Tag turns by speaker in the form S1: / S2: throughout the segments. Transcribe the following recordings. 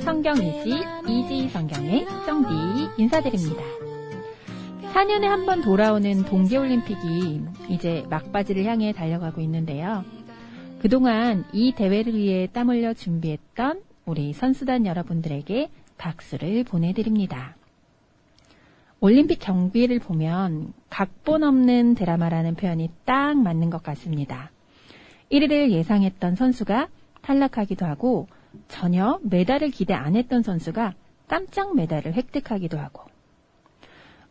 S1: 성경이지 이지 성경의 성디 인사드립니다. 4년에 한 번 돌아오는 동계올림픽이 이제 막바지를 향해 달려가고 있는데요. 그동안 이 대회를 위해 땀 흘려 준비했던 우리 선수단 여러분들에게 박수를 보내드립니다. 올림픽 경기를 보면 각본 없는 드라마라는 표현이 딱 맞는 것 같습니다. 1위를 예상했던 선수가 탈락하기도 하고 전혀 메달을 기대 안 했던 선수가 깜짝 메달을 획득하기도 하고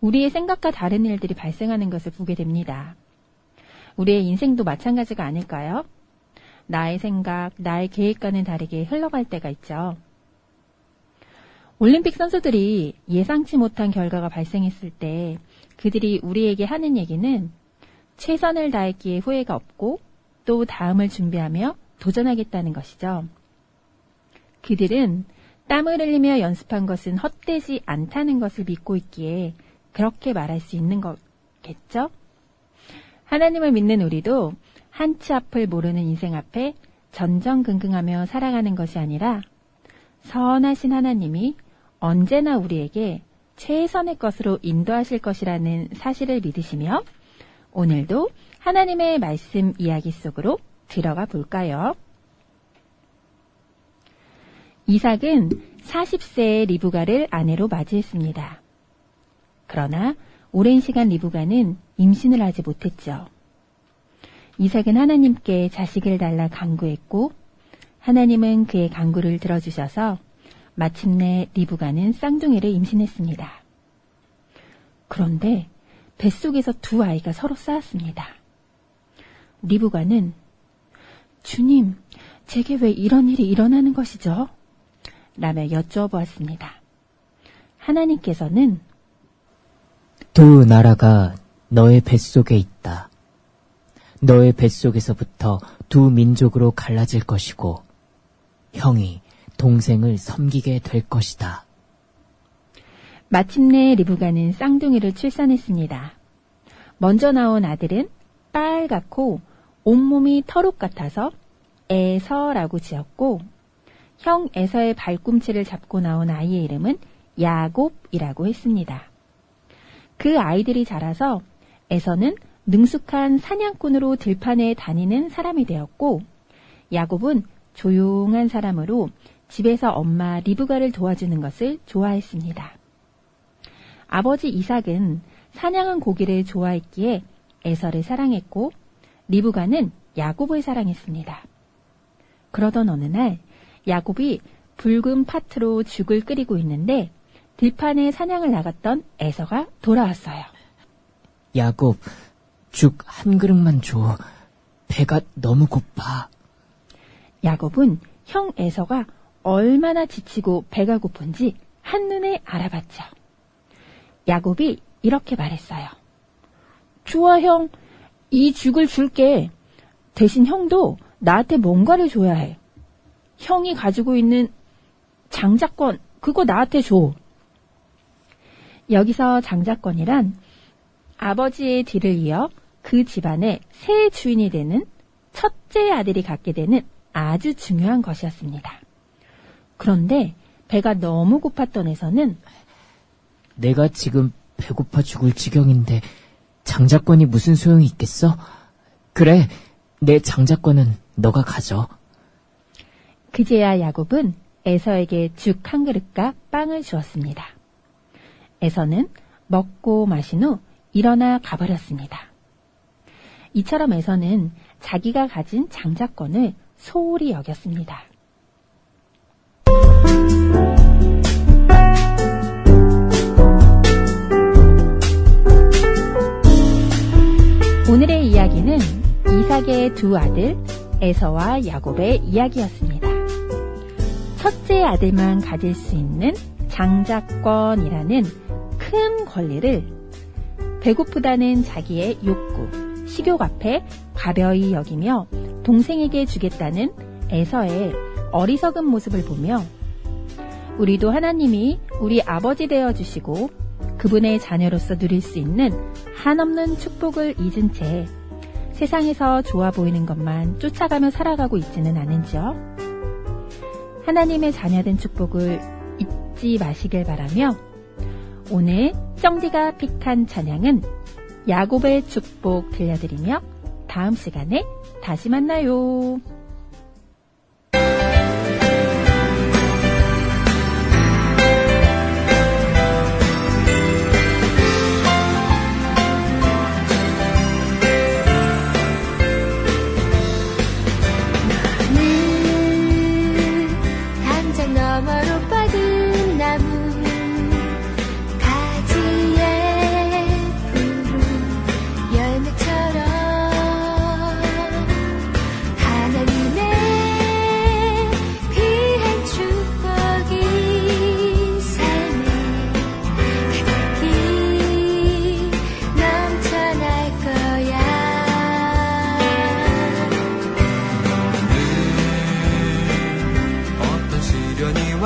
S1: 우리의 생각과 다른 일들이 발생하는 것을 보게 됩니다. 우리의 인생도 마찬가지가 아닐까요? 나의 생각, 나의 계획과는 다르게 흘러갈 때가 있죠. 올림픽 선수들이 예상치 못한 결과가 발생했을 때 그들이 우리에게 하는 얘기는 최선을 다했기에 후회가 없고 또 다음을 준비하며 도전하겠다는 것이죠. 그들은 땀을 흘리며 연습한 것은 헛되지 않다는 것을 믿고 있기에 그렇게 말할 수 있는 거겠죠? 하나님을 믿는 우리도 한치 앞을 모르는 인생 앞에 전전긍긍하며 살아가는 것이 아니라 선하신 하나님이 언제나 우리에게 최선의 것으로 인도하실 것이라는 사실을 믿으시며 오늘도 하나님의 말씀 이야기 속으로 들어가 볼까요? 이삭은 40세의 리브가를 아내로 맞이했습니다. 그러나 오랜 시간 리브가는 임신을 하지 못했죠. 이삭은 하나님께 자식을 달라 강구했고 하나님은 그의 강구를 들어주셔서 마침내 리브가는 쌍둥이를 임신했습니다. 그런데 뱃속에서 두 아이가 서로 싸웠습니다. 리브가는 주님, 제게 왜 이런 일이 일어나는 것이죠? 라며 여쭈어보았습니다. 하나님께서는
S2: 두 나라가 너의 뱃속에 있다. 너의 뱃속에서부터 두 민족으로 갈라질 것이고, 형이 동생을 섬기게 될 것이다.
S1: 마침내 리브가는 쌍둥이를 출산했습니다. 먼저 나온 아들은 빨갛고 온몸이 털옷 같아서 에서라고 지었고 형 에서의 발꿈치를 잡고 나온 아이의 이름은 야곱이라고 했습니다. 그 아이들이 자라서 에서는 능숙한 사냥꾼으로 들판에 다니는 사람이 되었고 야곱은 조용한 사람으로 집에서 엄마 리브가를 도와주는 것을 좋아했습니다. 아버지 이삭은 사냥한 고기를 좋아했기에 에서를 사랑했고 리브가는 야곱을 사랑했습니다. 그러던 어느 날 야곱이 붉은 파트로 죽을 끓이고 있는데 들판에 사냥을 나갔던 에서가 돌아왔어요.
S2: 야곱, 죽 한 그릇만 줘. 배가 너무 고파.
S1: 야곱은 형 에서가 얼마나 지치고 배가 고픈지 한눈에 알아봤죠. 야곱이 이렇게 말했어요. 좋아, 형. 이 죽을 줄게. 대신 형도 나한테 뭔가를 줘야 해. 형이 가지고 있는 장자권, 그거 나한테 줘. 여기서 장자권이란 아버지의 뒤를 이어 그 집안의 새 주인이 되는 첫째 아들이 갖게 되는 아주 중요한 것이었습니다. 그런데 배가 너무 고팠던 에서는
S2: 내가 지금 배고파 죽을 지경인데 장자권이 무슨 소용이 있겠어? 그래, 내 장자권은 너가 가져.
S1: 그제야 야곱은 에서에게 죽 한 그릇과 빵을 주었습니다. 에서는 먹고 마신 후 일어나 가버렸습니다. 이처럼 에서는 자기가 가진 장자권을 소홀히 여겼습니다. 오늘의 이야기는 이삭의 두 아들 에서와 야곱의 이야기였습니다. 첫째 아들만 가질 수 있는 장자권이라는 큰 권리를 배고프다는 자기의 욕구, 식욕 앞에 가벼이 여기며 동생에게 주겠다는 에서의 어리석은 모습을 보며 우리도 하나님이 우리 아버지 되어 주시고 그분의 자녀로서 누릴 수 있는 한없는 축복을 잊은 채 세상에서 좋아 보이는 것만 쫓아가며 살아가고 있지는 않은지요?
S3: 하나님의 자녀된 축복을 잊지 마시길 바라며 오늘 정디가 픽한 찬양은 야곱의 축복 들려드리며 다음 시간에 다시 만나요.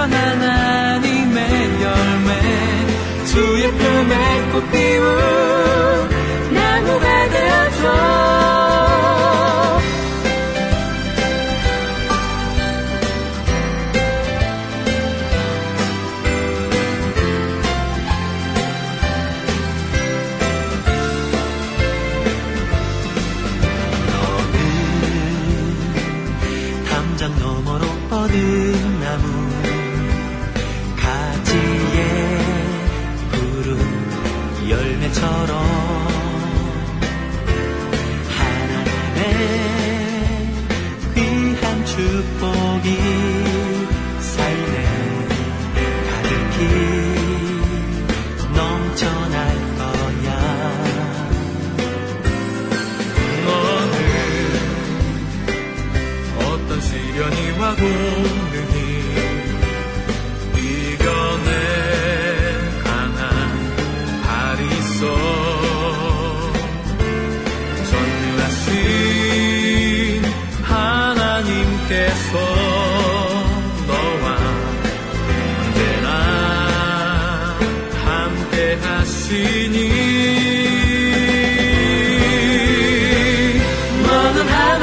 S4: 사랑스런 하나님의 열매, 주의 품에 꽃피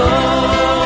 S4: love.